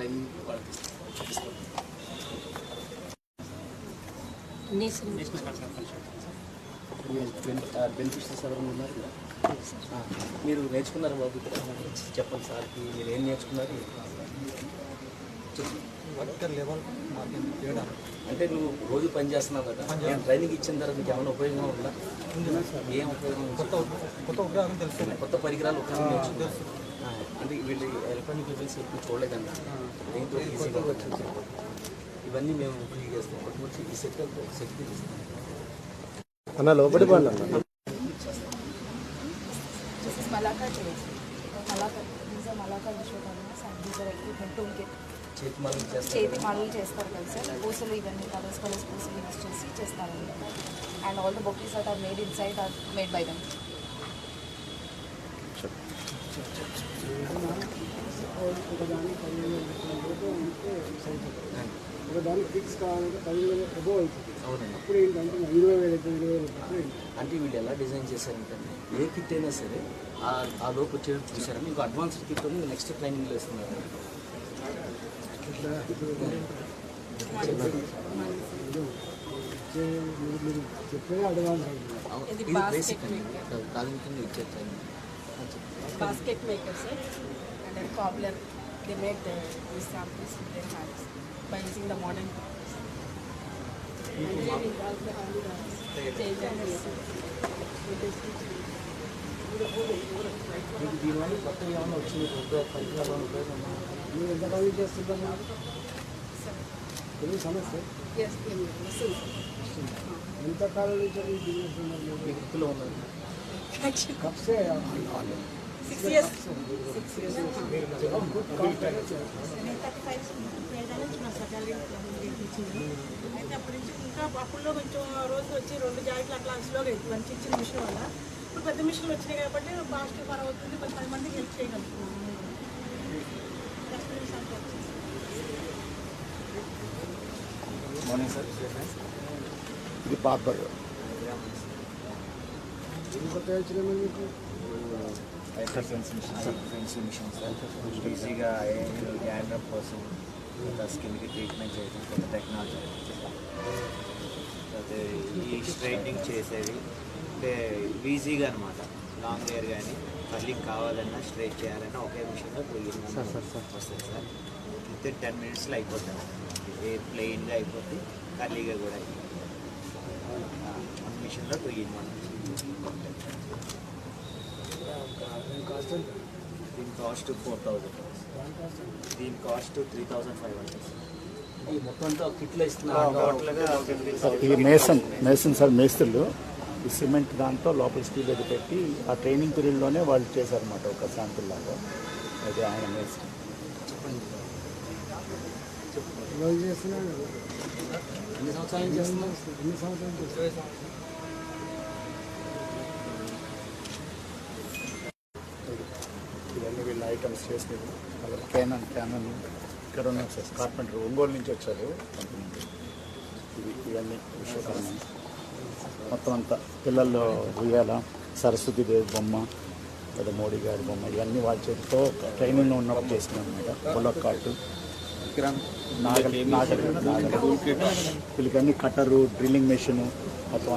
Training beneficiaries ఎవరైనా ఉన్నారు మీరు నేర్చుకున్నారు బాబు చెప్పండి సార్కి మీరు ఏం నేర్చుకున్నారు? చెప్పు. వర్కర్ లెవెల్ మాకేం తేడా. అంటే నువ్వు రోజు పని చేస్తున్నావు కదా నేను ట్రైనింగ్ ఇచ్చిన తర్వాత నీకు ఏమైనా ఉపయోగం ఉందా? సార్. ఏం ఉపయోగం? కొత్త కొత్త ఉపయోగం తెలుస్తుంది కొత్త పరికరాలు ఉపయోగం ఆ, అంటే వీళ్ళు ఎలక్ట్రానిక్ వెహికల్స్ ఎక్కువ చూడలేదండి దీంతో ఈజీగా వచ్చింది. ఇవన్నీ మేము ఫ్రీ చేస్తాం కొట్టుకొచ్చి ఈ సెట్ ఒక సెట్ ఇస్తాం. అన్న లోపలి పండి Malacca Trades. Malacca, these are చేతి మడలు చేస్తారు కదా. సార్. పూసలు ఇవన్నీ కలర్స్ కలర్స్ పూసలు యూస్ చేసి చేస్తారు and all the boxes that are made inside are made by them ఒకదానికి ఫిక్స్ కావాలంటే పదివేల అవుతుంది అప్పుడు ఏంటంటే ఇరవై వేలు అయితే ఇరవై వేలు అయితే ఏంటి? అంటే వీళ్ళు ఎలా డిజైన్ చేశారంటే ఏ కిట్ అయినా సరే ఆ లోపు వచ్చేటట్టు చూసారని మీకు అడ్వాన్స్డ్ కిట్ నెక్స్ట్ ట్రైనింగ్లో ఇస్తున్నారు చెప్పేది అడ్వాన్స్ అయింది అవును, ఇది ఇది basket బేసిక్ అండి ప్రాథమికంగా ఇచ్చే training basket makers sir. and then cobbler. They make the these samples with their hands by using the modern tools. Engineering does the handicrafts. Designers. మీకు దీనివల్ల కొత్త ఏమైనా వచ్చింది ఉపయోగ పరికరాలు ఏమైనా ఉపయోగం ఉందా? మీరు ఎంత పని సమస్య ఎంత కాలం నుంచి ఈ బిజినెస్ ఉన్నారు మీ వృత్తిలో కప్సే గుడ్ థర్టీ ఫైవ్ అయితే అప్పటి నుంచి ఇంకా అప్పుడులో కొంచెం రోజు వచ్చి రెండు జాయింట్లు అట్లా స్లోగా అవుతుంది మంచి ఇచ్చిన మిషన్ వల్ల ఇప్పుడు పెద్ద మిషన్లు వచ్చినాయి కాబట్టి పాజిటివ్ ఫార్ అవుతుంది కొంత పది మందికి హెల్ప్ చేయగలుగుతున్నాము మార్నింగ్ సార్ ఇది మీకు exercise machine fencing machine sir ఈజీగా యాండ్రప్ కోసం స్కిన్కి ట్రీట్మెంట్ చేయడం కొత్త టెక్నాలజీ. అయితే ఈ స్ట్రైట్నింగ్ చేసేది అంటే ఈజీగా అనమాట లాంగ్ హెయిర్ కానీ కర్లింగ్ కావాలన్నా స్ట్రైట్ చేయాలన్నా ఒకే మిషన్లో టూ వస్తుంది సార్. విత్ టెన్ మినిట్స్లో అయిపోతుంది హెయిర్ ప్లెయిన్గా అయిపోతుంది కర్లీగా కూడా అయిపోతుంది. వన్ మిషన్లో టూ ఇన్ వన్? దీని కాస్ట్ ఫోర్ థౌజండ్ దాని కాస్ట్ ఎంత? దీని cost three thousand five hundred. ఈ మొత్తం కిట్లో ఇస్తున్నారు మేసన్ మేసన్ సార్ మేస్త్రులు. ఈ సిమెంట్ దాంతో లోపల స్టీల్ అది పెట్టి ఆ ట్రైనింగ్ పీరియడ్లోనే వాళ్ళు చేశారన్నమాట ఒక శాంపుల్ లాగా. అది ఆయన చేస్తారు ఇవన్నీ వీళ్ళ ఐటమ్స్ చేసినవి. క్యానన్ క్యానన్ ఇక్కడ ఉన్న కార్పెంటర్ ఒంగోలు నుంచి వచ్చారు. ఇవన్నీ విశ్వకర్మ. మొత్తం అంతా పిల్లల్లో ఉయ్యాల సరస్వతి దేవి బొమ్మ లేదా మోడీ గారి బొమ్మ ఇవన్నీ వాళ్ళ చేతితో ట్రైనింగ్లో ఉన్నప్పుడు చేసినాం అనమాట బుల్లక్ కార్టు నాగలి నాగలి. నాగలి పిల్లకన్నీ కట్టరు డ్రిల్లింగ్ మెషిన్ మొత్తం